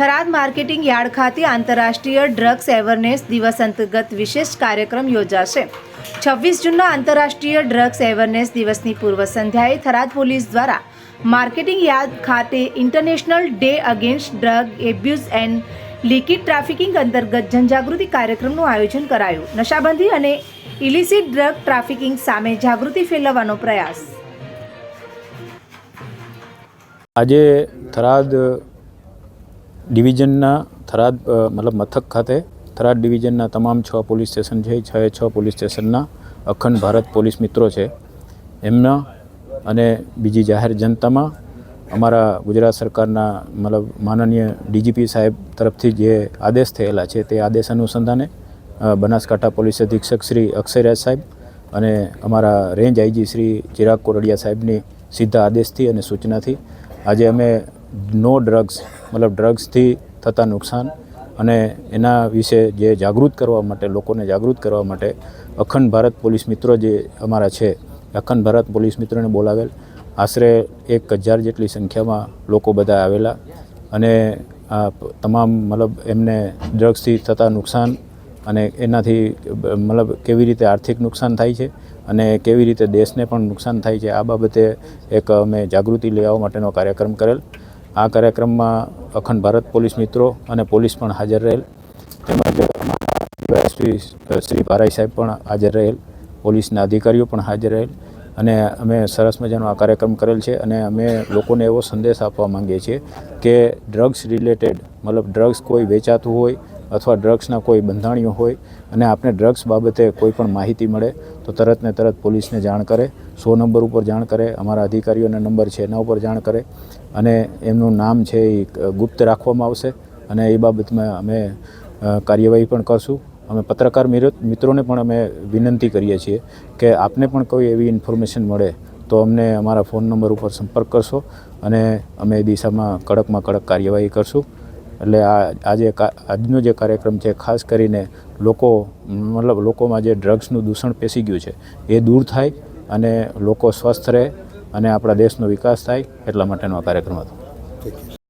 Tharad marketing yard ખાતે આંતરરાષ્ટ્રીય drugs awareness દિવસ અંતર્ગત વિશેષ કાર્યક્રમ યોજાશે. છવ્વીસ જૂનના આંતરરાષ્ટ્રીય ડ્રગ્સ એવરનેસ દિવસની પૂર્વ સંધ્યાએ થરાદ પોલીસ દ્વારા માર્કેટિંગ યાર્ડ ખાતે international day against drug abuse and illicit trafficking અંતર્ગત જનજાગૃતિ કાર્યક્રમનું આયોજન કરાયું. નશાબંધી અને ઇલિસિટ ડ્રગ ટ્રાફિકિંગ સામે જાગૃતિ ફેલાવવાનો પ્રયાસ. આજે થરાદ ડિવિઝનના થરાદ મતલબ મથક ખાતે થરાદ ડિવિઝનના તમામ છ પોલીસ સ્ટેશન છે. છ છ પોલીસ સ્ટેશનના અખંડ ભારત પોલીસ મિત્રો છે. એમના અને બીજી જાહેર જનતામાં અમારા ગુજરાત સરકારના મતલબ માનનીય ડીજીપી સાહેબ તરફથી જે આદેશ થયેલા છે તે આદેશ અનુસંધાને બનાસકાંઠા પોલીસ અધિક્ષક શ્રી અક્ષયરાજ સાહેબ અને અમારા રેન્જ આઈજી શ્રી ચિરાગ કોરડિયા સાહેબની સીધા આદેશથી અને સૂચનાથી આજે અમે નો ડ્રગ્સ, મતલબ ડ્રગ્સથી થતા નુકસાન અને એના વિશે જે જાગૃત કરવા માટે, લોકોને જાગૃત કરવા માટે અખંડ ભારત પોલીસ મિત્રો જે અમારા છે, અખંડ ભારત પોલીસ મિત્રોને બોલાવેલ. આશરે એક હજાર જેટલી સંખ્યામાં લોકો બધા આવેલા અને આ તમામ, મતલબ એમને ડ્રગ્સથી થતા નુકસાન અને એનાથી, મતલબ કેવી રીતે આર્થિક નુકસાન થાય છે અને કેવી રીતે દેશને પણ નુકસાન થાય છે, આ બાબતે એક અમે જાગૃતિ આવવા માટેનો કાર્યક્રમ કરેલ. આ કાર્યક્રમમાં અખંડ ભારત પોલીસ મિત્રો અને પોલીસ પણ હાજર રહેલ. તેમજ શ્રી શ્રી ભારાઈ સાહેબ પણ હાજર રહેલ. પોલીસના અધિકારીઓ પણ હાજર રહેલ. અને અમે સરસ મજાનો આ કાર્યક્રમ કરેલ છે અને અમે લોકોને એવો સંદેશ આપવા માંગીએ છીએ કે ડ્રગ્સ રિલેટેડ, મતલબ ડ્રગ્સ કોઈ વેચાતું હોય અથવા ડ્રગ્સના કોઈ બંધાણીઓ હોય અને આપણે ડ્રગ્સ બાબતે કોઈ પણ માહિતી મળે તો તરત ને તરત પોલીસને જાણ કરે. સો નંબર ઉપર જાણ કરે. અમારા અધિકારીઓના નંબર છે એના ઉપર જાણ કરે. અને એમનું નામ છે એ ગુપ્ત રાખવામાં આવશે અને એ બાબતમાં અમે કાર્યવાહી પણ કરશું. અમે પત્રકાર મિત્રોને પણ અમે વિનંતી કરીએ છીએ કે આપને પણ કોઈ એવી ઇન્ફોર્મેશન મળે તો અમને અમારા ફોન નંબર ઉપર સંપર્ક કરશો અને અમે એ દિશામાં કડકમાં કડક કાર્યવાહી કરશું. એટલે આ આજે આજનો જે કાર્યક્રમ છે, ખાસ કરીને લોકો, મતલબ લોકોમાં જે ડ્રગ્સનું દૂષણ પેસી ગયું છે, એ દૂર થાય અને લોકો સ્વસ્થ રહે અને આપણા દેશનો વિકાસ થાય એટલા માટેનો આ કાર્યક્રમ હતો.